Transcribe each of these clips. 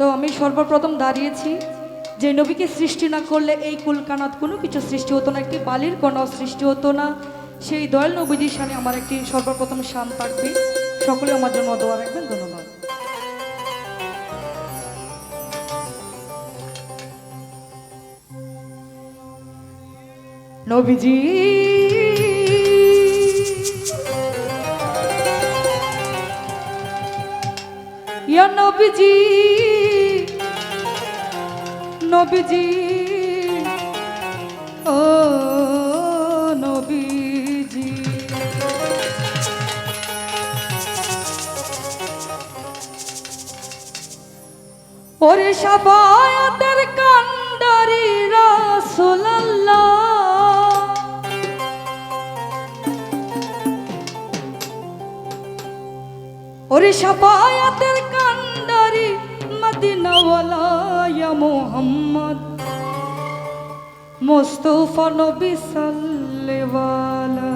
তো আমি সর্বপ্রথম দাঁড়িয়েছি যে নবীকে সৃষ্টি না করলে এই কুলকানাত কোনো কিছু সৃষ্টি হতো না, একটি বালির কণাও সৃষ্টি হতো না। সেই দয়াল নবীজির সামনে আমার একটি সর্বপ্রথম শান থাকবে। সকলে আমার জন্য দোয়া রাখবেন, ধন্যবাদ। নবীজি, ইয়া নবীজি। নবীজি। ও নবীজি। ওরে সাবায়াতের কান্ডারি রাসূলুল্লাহ। ওরে কান্ডারি মদিনাওয়ালা ইয়া মুহাম্মদ। মুস্তাফা নবী সাল্লেওয়ালা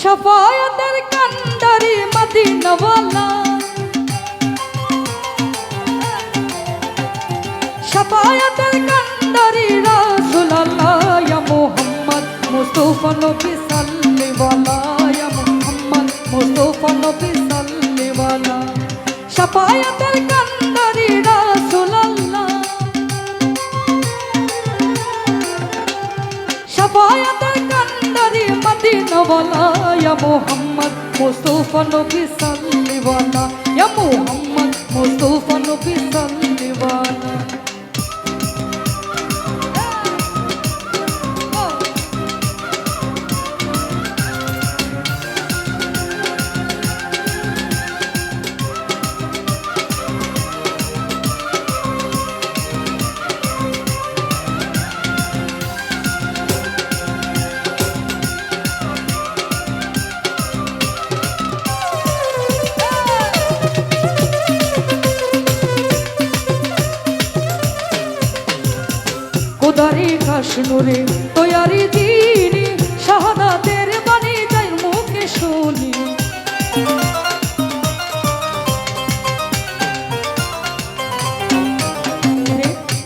সাফায়াতের কান্ডারি মদিনাওয়ালা সাফায়াতের কান্ডারি রাসূলুল্লাহ ইয়া মুহাম্মদ মুস্তাফা নবী মুস্তাফা নবী সাল্লাল্লাহু সাফায়াতের কান্ডারি রাসূলুল্লাহ সাফায়াতের কান্ডারি মদিনাওয়ালা, ইয়া মুহাম্মদ মুস্তাফা নবী সাল্লাল্লাহু ইয়া মুহাম্মদ মুস্তাফা নবী সাল্লাল্লাহু ঘাস নুরে তৈয়ারি দিনি শাহাদাতের বাণী যাই মুখে শুনি।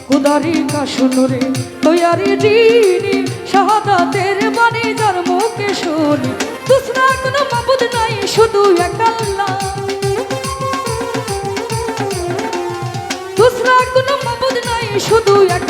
কোদারি ঘাস নুরে তৈয়ারি দিনি শাহাদাতের বাণী যার মুখে শুনি। দুসরা কোনো মাবুদ নাই, শুধু এক আল্লাহ। দুসরা কোনো মাবুদ নাই, শুধু এক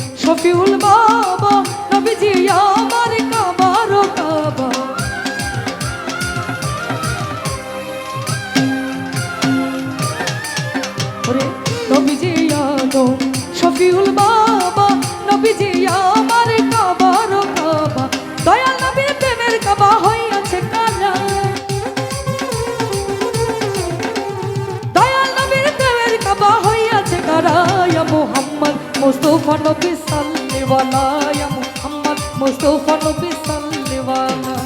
শফিউল বাবা নবীজি আমার কাবার কাবা। ওরে নবীজি আদম শফিউল বাবা নবীজি মুস্তাফা নবী সাল্লাল্লাহু ইয়া মুহাম্মদ মুস্তাফা নবী সাল্লাল্লাহু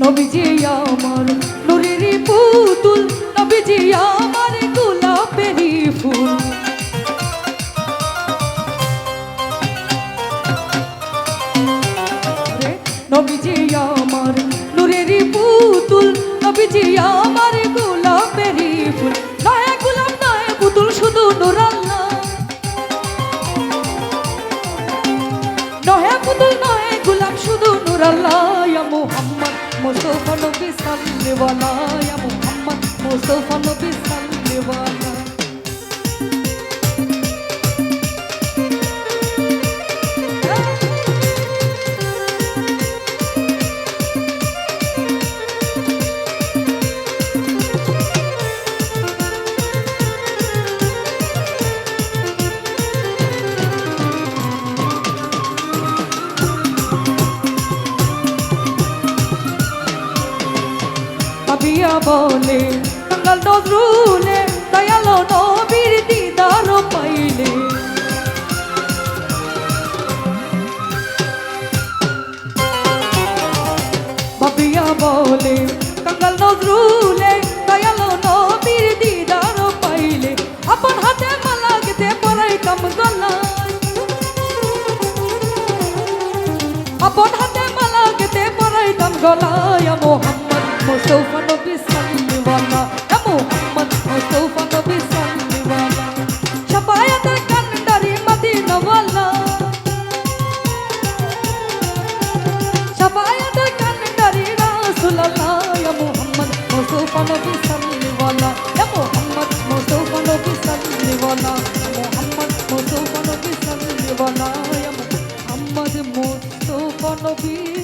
নবীজি আমার নুরের পুতুল। নবীজি আমার গোলাপেরই ফুল। নয় গোলাপ, নয় পুতুল, শুধু নুর আল্লাহ নহে পুতুল ইয়া নবী ইয়া মুহাম্মদ নবী বলে, কাঙ্গাল নজরুলে দয়ালো নবীর দিদার পাইলে। ভাবিয়া বলে, কাঙ্গাল নজরুলে দয়ালো নবীর দিদার পাইলে। আপন হাতে মালা গেতে পরাই কাম গলায় আপন হাতে মালা গেতে পরাই কাম গলায় মোহাম্মদ মুস্তফা নবী সাল্লিওয়ালা মোহাম্মদ মুস্তফা নবী সাল্লিওয়ালা শাফায়াতের কান্ডারি মদিনাওয়ালা শাফায়াতের কান্ডারি রাসূলুল্লাহ ইয়া মুহাম্মদ মুস্তফা নবী সাল্লিওয়ালা ইয়া মুহাম্মদ মুস্তফা নবী সাল্লিওয়ালা মুহাম্মদ মুস্তফা নবী সাল্লিওয়ালা ইয়া মুহাম্মদ মুস্তফা নবী